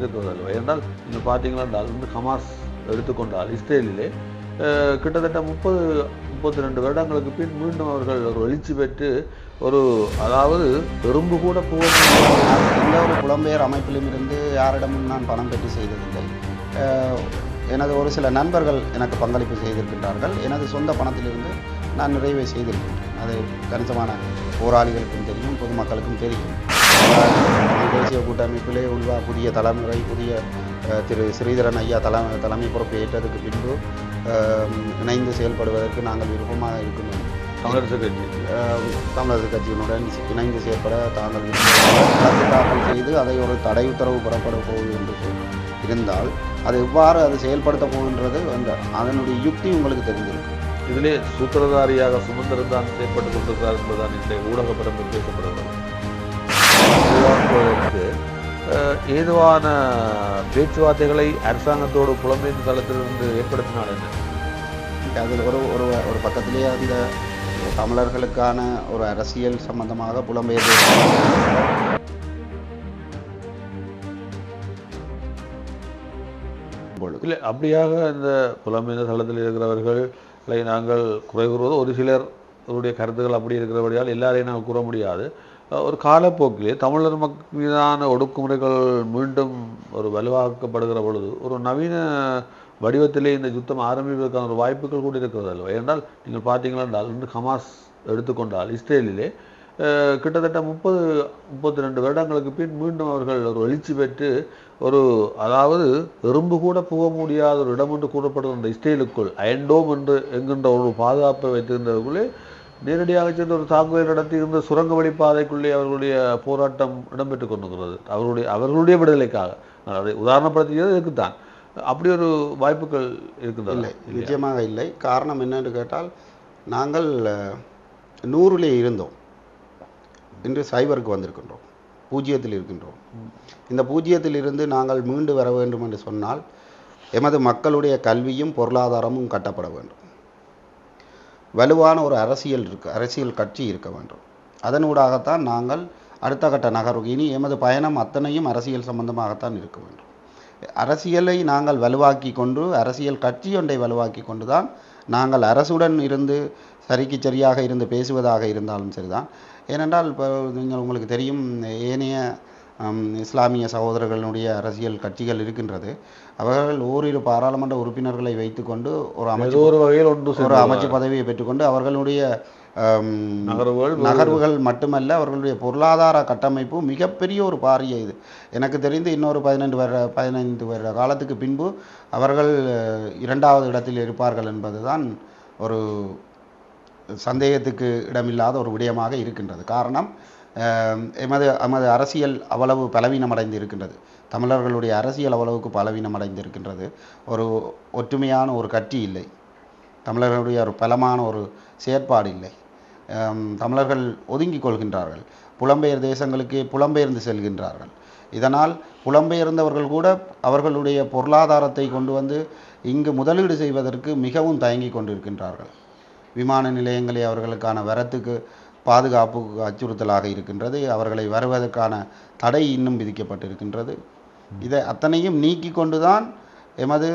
இருக்கிறது அல்லவா என்றால் நீங்கள் பார்த்தீங்கன்னா அது வந்து ஹமாஸ் எடுத்துக்கொண்டால் இஸ்ரேலிலே கிட்டத்தட்ட முப்பது முப்பத்தி ரெண்டு வருடங்களுக்கு பின் மீண்டும் அவர்கள் ஒரு எழுச்சி பெற்று ஒரு அதாவது எறும்பு கூட போக எந்த ஒரு புலம்பெயர் அமைப்பிலும் இருந்து யாரிடமும் நான் பணம் பெற்று செய்ததில்லை. எனது ஒரு சில நண்பர்கள் எனக்கு பங்களிப்பு செய்திருக்கின்றார்கள். எனது சொந்த பணத்திலிருந்து நான் நிறைவே செய்திருக்கிறேன் அது கணிசமான போராளிகளுக்கும் தெரியும் பொதுமக்களுக்கும் தெரியும். தேசிய கூட்டமைப்பிலே உள்ள புதிய தலைமுறை புதிய திரு ஸ்ரீதரன் ஐயா தலைமை தலைமை பொறுப்பு ஏற்றதுக்கு பின்பு இணைந்து செயல்படுவதற்கு நாங்கள் விருப்பமாக இருக்கின்றோம் தமிழரசு கட்சி. தமிழரசு கட்சியினுடன் இணைந்து செயற்பட தாங்கள் வழக்கு தாக்கல் செய்து அதை ஒரு தடை உத்தரவு புறப்பட போகுது என்று இருந்தால் அது எவ்வாறு அது செயல்படுத்த போகின்றது அந்த அதனுடைய யுக்தி உங்களுக்கு தெரிஞ்சிருக்கும் இதிலே சூத்திரதாரியாக சுமந்திரன் தான் செயற்பட்டு கொண்டிருக்கிறார் என்பதுதான் இன்றைய ஊடக பரம்பில் பேசப்படுகிறது. அஹ், ஏதுவான பேச்சுவார்த்தைகளை அரசாங்கத்தோடு புலம்பெயர்ந்த தளத்திலிருந்து ஏற்படுத்தினால் என்ன? அதில் ஒரு ஒரு ஒரு பக்கத்திலேயே அந்த தமிழர்களுக்கான ஒரு அரசியல் சம்பந்தமாக புலம்பெயர் இல்லை அப்படியாக இந்த புலம்பெயர்ந்த தளத்தில் இருக்கிறவர்களை நாங்கள் குறை கூறுவது ஒரு சிலர் அவருடைய கருத்துக்கள் அப்படி இருக்கிறபடியால் எல்லாரையும் நாங்கள் கூற முடியாது. ஒரு காலப்போக்கிலே தமிழர் மக்கள் மீதான ஒடுக்குமுறைகள் மீண்டும் ஒரு வலுவாக்கப்படுகிற பொழுது ஒரு நவீன வடிவத்திலே இந்த யுத்தம் ஆரம்பிப்பதற்கான ஒரு வாய்ப்புகள் கூட இருக்கிறது அல்லவா? ஏனென்றால் நீங்கள் பார்த்தீங்களா என்றால் இன்று ஹமாஸ் எடுத்துக்கொண்டால் இஸ்ரேலிலே கிட்டத்தட்ட முப்பது முப்பத்தி ரெண்டு வருடங்களுக்கு பின் மீண்டும் அவர்கள் ஒரு எழுச்சி பெற்று ஒரு அதாவது எறும்பு கூட போக முடியாத ஒரு இடம் என்று கூறப்படுகிற அந்த இஸ்ரேலுக்குள் அயன்டோம் என்று என்கின்ற ஒரு பாதுகாப்பை வைத்திருந்தவர்களே நேரடியாக சென்று ஒரு தாக்குதல் நடத்தி இருந்த சுரங்க வழிப்பாதைக்குள்ளே அவர்களுடைய போராட்டம் இடம்பெற்றுக் கொண்டிருக்கிறது. அவர்களுடைய அவர்களுடைய விடுதலைக்காக. நான் அதை உதாரணப்படுத்தியது இதுக்குத்தான். அப்படி ஒரு வாய்ப்புகள் இருக்கின்றன இல்லை நிச்சயமாக இல்லை. காரணம் என்னன்னு கேட்டால் நாங்கள் அஹ், நூறிலே இருந்தோம். இன்று சைபருக்கு வந்திருக்கின்றோம். பூஜ்ஜியத்தில் இருக்கின்றோம். இந்த பூஜ்ஜியத்தில் இருந்து நாங்கள் மீண்டு வர வேண்டும் என்று சொன்னால் எமது மக்களுடைய கல்வியும் பொருளாதாரமும் கட்டப்பட வேண்டும். வலுவான ஒரு அரசியல் இருக்கு அரசியல் கட்சி இருக்க வேண்டும். அதனூடாகத்தான் நாங்கள் அடுத்த கட்ட நகர்வு இனி எமது பயணம் அத்தனையும் அரசியல் சம்பந்தமாகத்தான் இருக்க வேண்டும். அரசியலை நாங்கள் வலுவாக்கி கொண்டு அரசியல் கட்சி ஒன்றை வலுவாக்கி கொண்டு தான் நாங்கள் அரசுடன் இருந்து சரிக்கு சரியாக இருந்து பேசுவதாக இருந்தாலும் சரிதான். ஏனென்றால் இப்போ நீங்கள் உங்களுக்கு தெரியும் ஏனைய இஸ்லாமிய சகோதரர்களுடைய அரசியல் கட்சிகள் இருக்கின்றது. அவர்கள் ஓரிரு பாராளுமன்ற உறுப்பினர்களை வைத்துக்கொண்டு ஒரு அமைச்சு ஒரு வகையில் ஒன்று ஒரு அமைச்சு பதவியை பெற்றுக்கொண்டு அவர்களுடைய நகர்வுகள் நகர்வுகள் மட்டுமல்ல அவர்களுடைய பொருளாதார கட்டமைப்பு மிகப்பெரிய ஒரு பாரிய இது. எனக்கு தெரிந்து இன்னொரு பதினைந்து வருட பதினைந்து வருட காலத்துக்கு பின்பு அவர்கள் இரண்டாவது இடத்தில் இருப்பார்கள் என்பதுதான் ஒரு சந்தேகத்துக்கு இடமில்லாத ஒரு விடயமாக இருக்கின்றது. காரணம் எமது எமது அரசியல் அவ்வளவு பலவீனமடைந்து இருக்கின்றது தமிழர்களுடைய அரசியல் அவ்வளவுக்கு பலவீனமடைந்து இருக்கின்றது ஒரு ஒற்றுமையான ஒரு கட்சி இல்லை. தமிழர்களுடைய ஒரு பலமான ஒரு செயற்பாடு இல்லை. தமிழர்கள் ஒதுங்கிக் கொள்கின்றார்கள். புலம்பெயர் தேசங்களுக்கு புலம்பெயர்ந்து செல்கின்றார்கள். இதனால் புலம்பெயர்ந்தவர்கள் கூட அவர்களுடைய பொருளாதாரத்தை கொண்டு வந்து இங்கு முதலீடு செய்வதற்கு மிகவும் தயங்கி கொண்டிருக்கின்றார்கள். விமான நிலையங்களை அவர்களுக்கான வரத்துக்கு பாதுகாப்பு அச்சுறுத்தலாக இருக்கின்றது. அவர்களை வருவதற்கான தடை இன்னும் விதிக்கப்பட்டிருக்கின்றது. இதை அத்தனையும் நீக்கி கொண்டுதான் எமது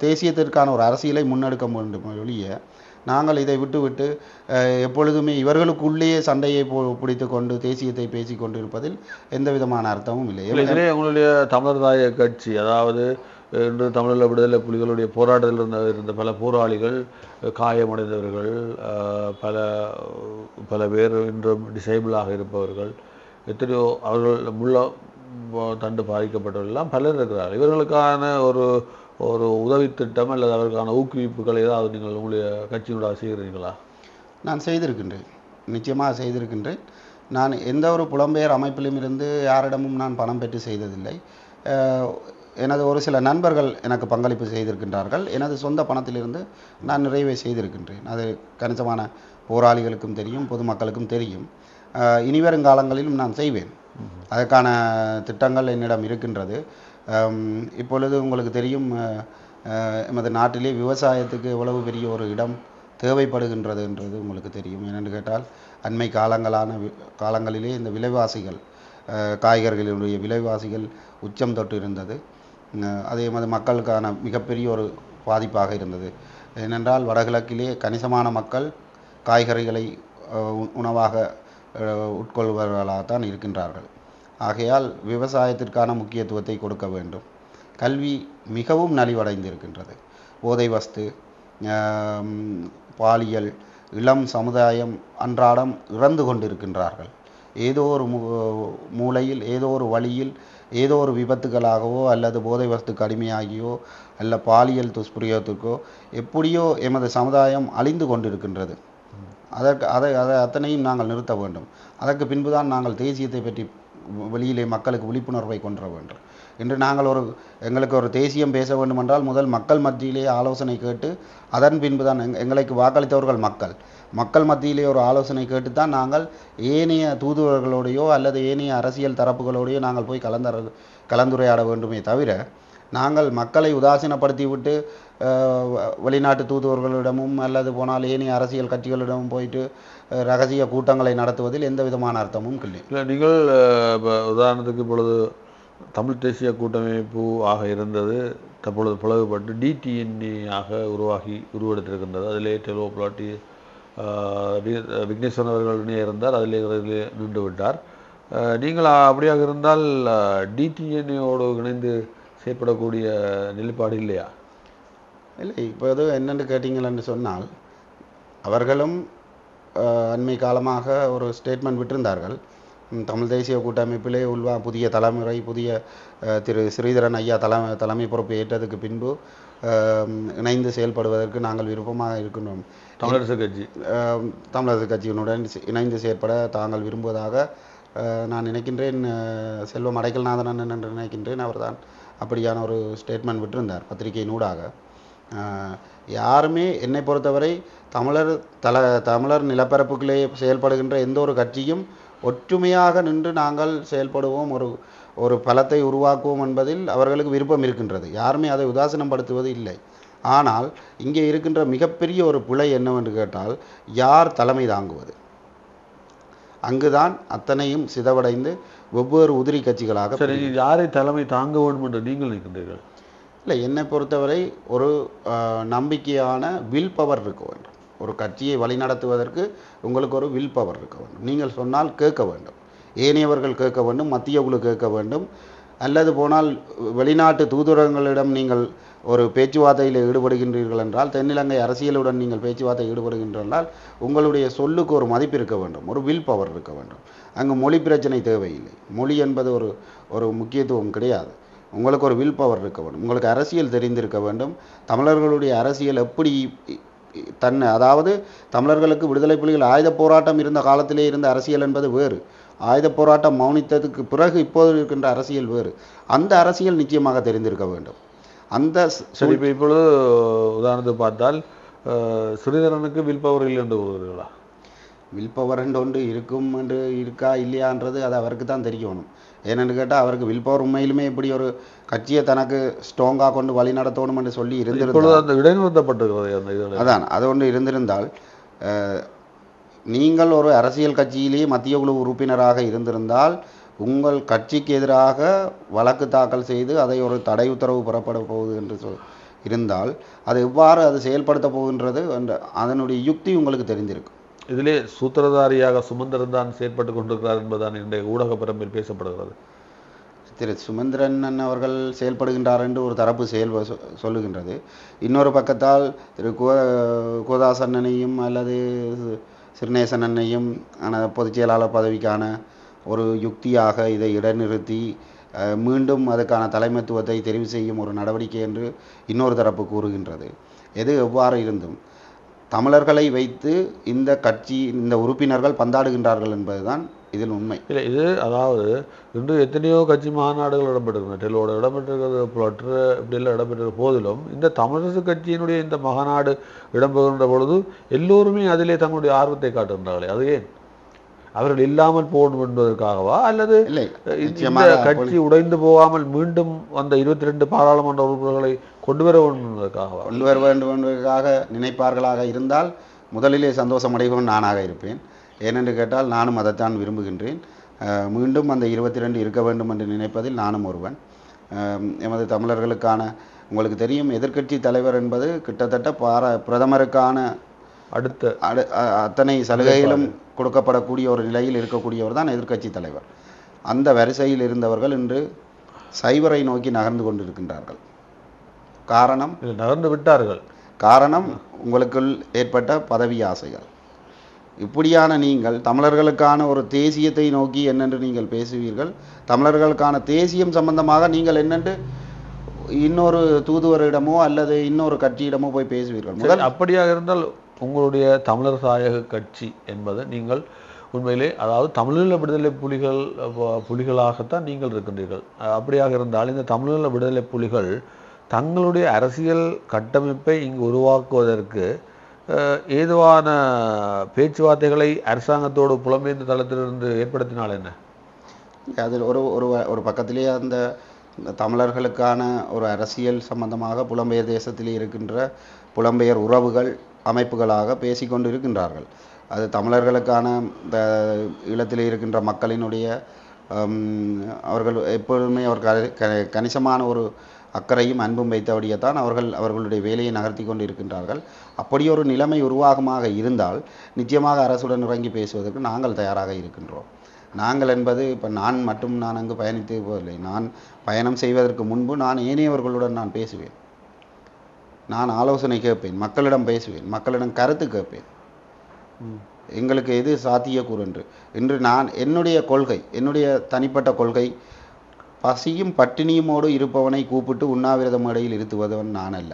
தேசியத்திற்கான ஒரு அரசியலை முன்னெடுக்க வேண்டும். ஒழிய நாங்கள் இதை விட்டுவிட்டு அஹ், எப்பொழுதுமே இவர்களுக்குள்ளேயே சண்டையை பிடித்து கொண்டு தேசியத்தை பேசிக் கொண்டிருப்பதில் எந்த விதமான அர்த்தமும் இல்லை. உங்களுடைய தமிழர் தாய கட்சி அதாவது இன்று தமிழீழ விடுதலை புலிகளுடைய போராட்டத்தில் இருந்த இருந்த பல போராளிகள் காயமடைந்தவர்கள் பல பல பேர் இன்றும் டிசேபிளாக இருப்பவர்கள் எத்தனையோ அவர்கள் முள்ள தண்டு பாதிக்கப்பட்டவர்கள்லாம் பலர் இருக்கிறார்கள். இவர்களுக்கான ஒரு ஒரு உதவி திட்டம் அல்லது அவருக்கான ஊக்குவிப்புகள் ஏதாவது நீங்கள் உங்களுடைய கட்சியினோட செய்கிறீர்களா? நான் செய்திருக்கின்றேன். நிச்சயமாக செய்திருக்கின்றேன். நான் எந்த ஒரு புலம்பெயர் அமைப்பிலும் இருந்து யாரிடமும் நான் பணம் பெற்று செய்ததில்லை. எனது ஒரு சில நண்பர்கள் எனக்கு பங்களிப்பு செய்திருக்கின்றார்கள். எனது சொந்த பணத்திலிருந்து நான் நிறைவே செய்திருக்கின்றேன். அது கணிசமான போராளிகளுக்கும் தெரியும் பொதுமக்களுக்கும் தெரியும். இனிவரும் காலங்களிலும் நான் செய்வேன். அதற்கான திட்டங்கள் என்னிடம் இருக்கின்றது. இப்பொழுது உங்களுக்கு தெரியும் எமது நாட்டிலே விவசாயத்துக்கு எவ்வளவு பெரிய ஒரு இடம் தேவைப்படுகின்றது என்றது உங்களுக்கு தெரியும். ஏனென்று கேட்டால் அண்மை காலங்களான வி- காலங்களிலே இந்த விலைவாசிகள் காய்கறிகளுடைய விலைவாசிகள் உச்சம் தொட்டு இருந்தது அதே மாதிரி மக்களுக்கான மிகப்பெரிய ஒரு பாதிப்பாக இருந்தது. ஏனென்றால் வடகிழக்கிலே கணிசமான மக்கள் காய்கறிகளை உ- உணவாக அஹ், உட்கொள்பவர்களாகத்தான் இருக்கின்றார்கள். ஆகையால் விவசாயத்திற்கான முக்கியத்துவத்தை கொடுக்க வேண்டும். கல்வி மிகவும் நலிவடைந்திருக்கின்றது. போதை வஸ்து பாலியல் இளம் சமுதாயம் அன்றாடம் இறந்து கொண்டிருக்கின்றார்கள். ஏதோ ஒரு மூலையில் ஏதோ ஒரு வழியில் ஏதோ ஒரு விபத்துகளாகவோ அல்லது போதை வஸ்து கடுமையாகியோ அல்ல பாலியல் துஷ்பிரயோகத்துக்கோ எப்படியோ எமது சமுதாயம் அழிந்து கொண்டிருக்கின்றது. அதற்கு அதை அதை அத்தனையும் நாங்கள் நிறுத்த வேண்டும். அதற்கு பின்புதான் நாங்கள் தேசியத்தை பற்றி வெளியிலே மக்களுக்கு விழிப்புணர்வை கொண்டு வேண்டும். இன்று நாங்கள் ஒரு எங்களுக்கு ஒரு தேசியம் பேச வேண்டுமென்றால் முதல் மக்கள் மத்தியிலே ஆலோசனை கேட்டு அதன் பின்பு தான் எங் எங்களுக்கு வாக்களித்தவர்கள் மக்கள். மக்கள் மத்தியிலே ஒரு ஆலோசனை கேட்டு தான் நாங்கள் ஏனைய தூதுவர்களோடையோ அல்லது ஏனைய அரசியல் தரப்புகளோடையோ நாங்கள் போய் கலந்தர கலந்துரையாட வேண்டுமே தவிர நாங்கள் மக்களை உதாசீனப்படுத்தி விட்டு வ- வெளிநாட்டு தூதுவர்களிடமும் அல்லது போனால் ஏனைய அரசியல் கட்சிகளிடமும் போயிட்டு ரகசிய கூட்டங்களை நடத்துவதில் எந்த விதமான அர்த்தமும் இல்லை. இல்லை நீங்கள் உதாரணத்துக்கு இப்பொழுது தமிழ் தேசிய கூட்டமைப்பு ஆக இருந்தது தற்பொழுது பிளவுபட்டு டிடிஎன்ஏ ஆக உருவாகி உருவெடுத்திருக்கின்றது. அதிலே டெலோ பிளாட்டி விக்னேஸ்வரன் அவர்கள் இருந்தார். அதிலே நின்று விட்டார். நீங்கள் அப்படியாக இருந்தால் டிடிஎன்ஏவோடு இணைந்து செயற்படக்கூடிய நிலைப்பாடு இல்லையா? இல்லை இப்போது என்னென்னு கேட்டீங்களன்னு சொன்னால் அவர்களும் அஹ், அண்மை காலமாக ஒரு ஸ்டேட்மெண்ட் விட்டிருந்தார்கள். தமிழ் தேசிய கூட்டமைப்பிலே உள்வா புதிய தலைமுறை புதிய திரு ஸ்ரீதரன் ஐயா தலைமை தலைமை பொறுப்பு ஏற்றதுக்கு பின்பு இணைந்து செயல்படுவதற்கு நாங்கள் விருப்பமாக இருக்கின்றோம். தமிழரசு கட்சி. தமிழரசு கட்சியினுடன் இணைந்து செயற்பட தாங்கள் விரும்புவதாக நான் நினைக்கின்றேன். செல்வம் அடைக்கல்நாதன் அண்ணன் என்று நினைக்கின்றேன். அவர்தான் அப்படியான ஒரு ஸ்டேட்மெண்ட் விட்டிருந்தார் பத்திரிகையினூடாக. யாருமே என்னை பொறுத்தவரை தமிழர் தல தமிழர் நிலப்பரப்புகளே செயல்படுகின்ற எந்த ஒரு கட்சியும் ஒற்றுமையாக நின்று நாங்கள் செயல்படுவோம் ஒரு ஒரு பலத்தை உருவாக்குவோம் என்பதில் அவர்களுக்கு விருப்பம் இருக்கின்றது. யாருமே அதை உதாசீனப்படுத்துவது இல்லை. ஆனால் இங்கே இருக்கின்ற மிகப்பெரிய ஒரு பிழை என்னவென்று கேட்டால் யார் தலைமை தாங்குவது? அங்குதான் அத்தனையும் சிதவடைந்து வெவ்வேறு உதிரி கட்சிகளாக சரி யாரை தலைமை தாங்க வேண்டும் என்று நீங்கள் நிற்கின்றீர்கள் இல்லை என்னை பொறுத்தவரை ஒரு அஹ், நம்பிக்கையான வில் பவர் இருக்க வேண்டும். ஒரு கட்சியை வழிநடத்துவதற்கு உங்களுக்கு ஒரு வில் பவர் இருக்க வேண்டும். நீங்கள் சொன்னால் கேட்க வேண்டும். ஏனையவர்கள் கேட்க வேண்டும் மத்திய குழு கேட்க வேண்டும். அல்லது போனால் வெளிநாட்டு தூதரகங்களிடம் நீங்கள் ஒரு பேச்சுவார்த்தையில் ஈடுபடுகின்றீர்கள் என்றால் தென்னிலங்கை அரசியலுடன் நீங்கள் பேச்சுவார்த்தை ஈடுபடுகின்றால் உங்களுடைய சொல்லுக்கு ஒரு மதிப்பு இருக்க வேண்டும். ஒரு வில் பவர் இருக்க வேண்டும். அங்கு மொழி பிரச்சனை தேவையில்லை. மொழி என்பது ஒரு ஒரு முக்கியத்துவம் கிடையாது. உங்களுக்கு ஒரு வில் பவர் இருக்க வேண்டும். உங்களுக்கு அரசியல் தெரிந்திருக்க வேண்டும். தமிழர்களுடைய அரசியல் எப்படி தன்னை அதாவது தமிழர்களுக்கு விடுதலை புலிகள் ஆயுத போராட்டம் இருந்த காலத்திலே இருந்த அரசியல் என்பது வேறு. ஆயுத போராட்டம் மௌனித்ததுக்கு பிறகு இப்போது இருக்கின்ற அரசியல் வேறு. அந்த அரசியல் நிச்சயமாக தெரிந்திருக்க வேண்டும். அந்த சரி இப்போ இப்பொழுது உதாரணத்துக்கு பார்த்தால் ஸ்ரீதரனுக்கு வில் பவர் இல்லை என்று கூறுகிறீர்களா? வில் பவர் என்று ஒன்று இருக்கும் என்று இருக்கா இல்லையான்றது அது அவருக்கு தான் தெரியணும் ஏனென்று கேட்டால் அவருக்கு வில் பவர் உண்மையிலுமே இப்படி ஒரு கட்சியை தனக்கு ஸ்ட்ராங்காக கொண்டு வழி நடத்தணும் என்று சொல்லி இருந்திருந்தால் இப்பொழுது அந்த இடைநிறுத்தப்பட்டிருக்கிறது அந்த இதில். அதான் அது ஒன்று இருந்திருந்தால் நீங்கள் ஒரு அரசியல் கட்சியிலேயே மத்திய குழு உறுப்பினராக இருந்திருந்தால் உங்கள் கட்சிக்கு எதிராக வழக்கு தாக்கல் செய்து அதை ஒரு தடை உத்தரவு பெறப்பட போகுது என்று சொல் இருந்தால் அது எவ்வாறு அது செயல்படுத்த போகின்றது என்ற அதனுடைய யுக்தி உங்களுக்கு தெரிந்திருக்கும். இதிலே சூத்திரதாரியாக சுமந்திரன் தான் செயற்பட்டு கொண்டிருக்கிறார் என்பதுதான் இன்றைய ஊடக பரம்பில் பேசப்படுகிறது. திரு சுமந்திரன் அண்ணன் அவர்கள் செயல்படுகின்றார் என்று ஒரு தரப்பு செயல் சொல்லுகின்றது. இன்னொரு பக்கத்தால் திரு கோ அல்லது சிறுநேசன் அண்ணையும் ஆன பொதுச் செயலாளர் பதவிக்கான ஒரு யுக்தியாக இதை இடைநிறுத்தி மீண்டும் அதுக்கான தலைமைத்துவத்தை தெரிவு செய்யும் ஒரு நடவடிக்கை என்று இன்னொரு தரப்பு கூறுகின்றது. எது எவ்வாறு இருந்தும் தமிழர்களை வைத்து இந்த கட்சி இந்த உறுப்பினர்கள் பந்தாடுகின்றார்கள் என்பதுதான் இதில் உண்மை. இல்லை இது அதாவது இன்று எத்தனையோ கட்சி மாநாடுகள் இடம்பெற்றிருக்கின்றன. டெல்லோட இடம்பெற்றிருக்கிறது புலற்று இப்படியெல்லாம் இடம்பெற்றிருக்க போதிலும் இந்த தமிழரசு கட்சியினுடைய இந்த மகாநாடு இடம்பெறுகின்ற பொழுது எல்லோருமே அதிலே தங்களுடைய ஆர்வத்தை காட்டுகின்றார்களே. அது ஏன்? அவர்கள் இல்லாமல் போகணும் என்பதற்காகவா? அல்லது இந்த கட்சி உடைந்து போகாமல் மீண்டும் அந்த இருபத்தி ரெண்டு பாராளுமன்ற உறுப்பினர்களை கொண்டு வர வேண்டும் என்பதற்காகவா? கொண்டு வர வேண்டும் என்பதற்காக நினைப்பார்களாக இருந்தால் முதலிலே சந்தோஷம் அடைபவன் நானாக இருப்பேன். ஏனென்று கேட்டால் நானும் அதைத்தான் விரும்புகின்றேன். மீண்டும் அந்த இருபத்தி ரெண்டு இருக்க வேண்டும் என்று நினைப்பதில் நானும் ஒருவன். எமது தமிழர்களுக்கான உங்களுக்கு தெரியும் எதிர்க்கட்சி தலைவர் என்பது கிட்டத்தட்ட பார பிரதமருக்கான அடுத்த அத்தனை சலுகைகளும் கொடுக்கப்படக்கூடிய ஒரு நிலையில் இருக்கக்கூடியவர் தான் எதிர்க்கட்சி தலைவர். அந்த வரிசையில் இருந்தவர்கள் இன்று சைபரை நோக்கி நகர்ந்து கொண்டிருக்கின்றார்கள். காரணம்? நகர்ந்து விட்டார்கள். காரணம்? உங்களுக்குள் ஏற்பட்ட பதவி ஆசைகள். இப்படியான நீங்கள் தமிழர்களுக்கான ஒரு தேசியத்தை நோக்கி என்னென்று நீங்கள் பேசுவீர்கள்? தமிழர்களுக்கான தேசியம் சம்பந்தமாக நீங்கள் என்னென்று இன்னொரு தூதுவரிடமோ அல்லது இன்னொரு கட்சியிடமோ போய் பேசுவீர்கள். முதல் அப்படியாக இருந்தால் உங்களுடைய தமிழர் தாயக கட்சி என்பது நீங்கள் உண்மையிலே அதாவது தமிழீழ விடுதலை புலிகள் புலிகளாகத்தான் நீங்கள் இருக்கின்றீர்கள். அப்படியாக இருந்தால் இந்த தமிழீழ விடுதலை புலிகள் தங்களுடைய அரசியல் கட்டமைப்பை இங்கு உருவாக்குவதற்கு ஏதுவான பேச்சுவார்த்தைகளை அரசாங்கத்தோடு புலம்பெயர்ந்த தளத்திலிருந்து ஏற்படுத்தினால் என்ன? அதில் ஒரு ஒரு வ- ஒரு பக்கத்திலேயே அந்த தமிழர்களுக்கான ஒரு அரசியல் சம்பந்தமாக புலம்பெயர் தேசத்தில் இருக்கின்ற புலம்பெயர் உறவுகள் அமைப்புகளாக பேசிக்கொண்டு இருக்கின்றார்கள் அது தமிழர்களுக்கான இந்த இல்லத்தில் இருக்கின்ற மக்களினுடைய அவர்கள் எப்பொழுதுமே அவர்கள் க- கணிசமான ஒரு அக்கறையும் அன்பும் வைத்தபடியே தான் அவர்கள் அவர்களுடைய வேலையை நகர்த்தி கொண்டு இருக்கின்றார்கள் அப்படியொரு நிலைமை உருவாகமாக இருந்தால் நிச்சயமாக அரசுடன் இறங்கி பேசுவதற்கு நாங்கள் தயாராக இருக்கின்றோம். நாங்கள் என்பது இப்போ நான் மட்டும் நான் அங்கு பயணித்து போவதில்லை. நான் பயணம் செய்வதற்கு முன்பு நான் ஏனையவர்களுடன் நான் பேசுவேன். நான் ஆலோசனை கேட்பேன் மக்களிடம் பேசுவேன் மக்களிடம் கருத்து கேட்பேன். எங்களுக்கு எது சாத்தியக்கூறு என்று. இன்று நான் என்னுடைய கொள்கை என்னுடைய தனிப்பட்ட கொள்கை பசியும் பட்டினியுமோடு இருப்பவனை கூப்பிட்டு உண்ணாவிரத மேடையில் இருத்துவதவன் நான் அல்ல.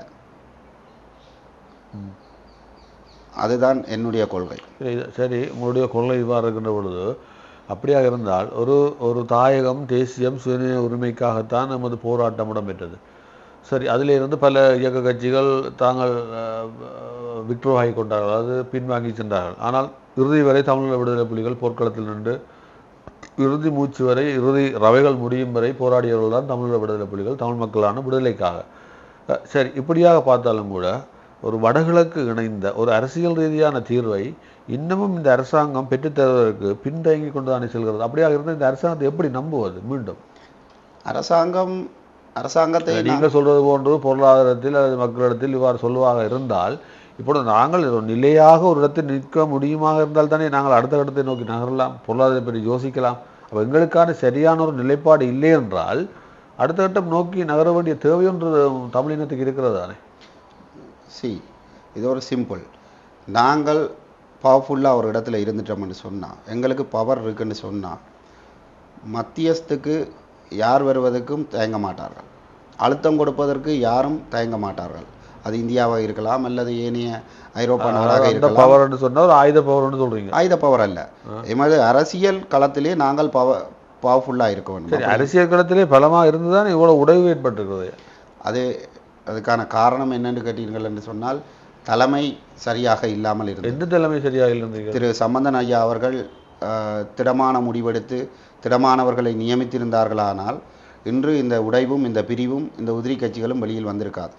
அதுதான் என்னுடைய கொள்கை. சரி, உங்களுடைய கொள்கை இவ்வாறு இருக்கின்ற பொழுது அப்படியாக இருந்தால் ஒரு ஒரு தாயகம் தேசியம் சுயநிலை உரிமைக்காகத்தான் நமது போராட்டம் இடம்பெற்றது. சரி அதிலிருந்து பல இயக்க கட்சிகள் தாங்கள் விட்ரோ ஆகி கொண்டார்கள் அதாவது பின்வாங்கி சென்றார்கள். ஆனால் இறுதி வரை தமிழீழ விடுதலை புலிகள் போர்க்களத்தில் நின்று இறுதி மூச்சு வரை இறுதி ரவைகள் முடியும் வரை போராடியவர்கள் தான் தமிழீழ விடுதலை புலிகள் தமிழ் மக்களான விடுதலைக்காக. அஹ் சரி இப்படியாக பார்த்தாலும் கூட ஒரு வடகிழக்கு இணைந்த ஒரு அரசியல் ரீதியான தீர்வை இன்னமும் இந்த அரசாங்கம் பெற்றுத்தருவதற்கு பின்தங்கி கொண்டு தானே செல்கிறது. அப்படியாக இருந்தால் இந்த அரசாங்கத்தை எப்படி நம்புவது மீண்டும்? அரசாங்கம் அரசாங்கத்தை நீங்கள் சொல்றது போன்று பொருளாதாரத்தில் அல்லது மக்களிடத்தில் இவ்வாறு சொல்லுவாக இருந்தால் இப்பொழுது நாங்கள் ஒரு நிலையாக ஒரு இடத்தில் நிற்க முடியுமாக இருந்தால் தானே நாங்கள் அடுத்த இடத்தை நோக்கி நகரலாம் பொருளாதாரத்தை பற்றி யோசிக்கலாம். அப்போ எங்களுக்கான சரியான ஒரு நிலைப்பாடு இல்லை என்றால் அடுத்த கட்டம் நோக்கி நகர வேண்டிய தேவை ஒன்று தமிழினத்துக்கு இருக்கிறது தானே? சி இது ஒரு சிம்பிள். நாங்கள் பவர்ஃபுல்லாக ஒரு இடத்துல இருந்துட்டோம்னு சொன்னால் எங்களுக்கு பவர் இருக்குன்னு சொன்னால் மத்தியஸ்துக்கு யார் வருவதற்கும் தயங்க மாட்டார்கள். அழுத்தம் கொடுப்பதற்கு யாரும் தயங்க மாட்டார்கள். அது இந்தியாவாக இருக்கலாம் அல்லது ஏனைய ஐரோப்பா நாடாக இருக்கலாம். பவர்னு சொன்னா ஒரு ஆயுத பவர்னு சொல்றீங்க. ஆயுத பவர் அல்ல. எமது அரசியல் களத்திலே நாங்கள் பவர் பவர்ஃபுல்லாக இருக்க வேண்டும். அரசியல் களத்திலே பலமா இருந்துதான் இவ்வளவு உடைவு ஏற்பட்டிருக்கிறது. அது அதுக்கான காரணம் என்னன்னு கேட்டீர்கள் என்று சொன்னால் தலைமை சரியாக இல்லாமல் இருந்தது. எந்த தலைமை சரியாக இருந்தீங்க திரு சம்பந்தன் ஐயா அவர்கள் திடமான முடிவெடுத்து திடமானவர்களை நியமித்திருந்தார்களானால் இன்று இந்த உடைவும் இந்த பிரிவும் இந்த உதிரி கட்சிகளும் வெளியில் வந்திருக்காது.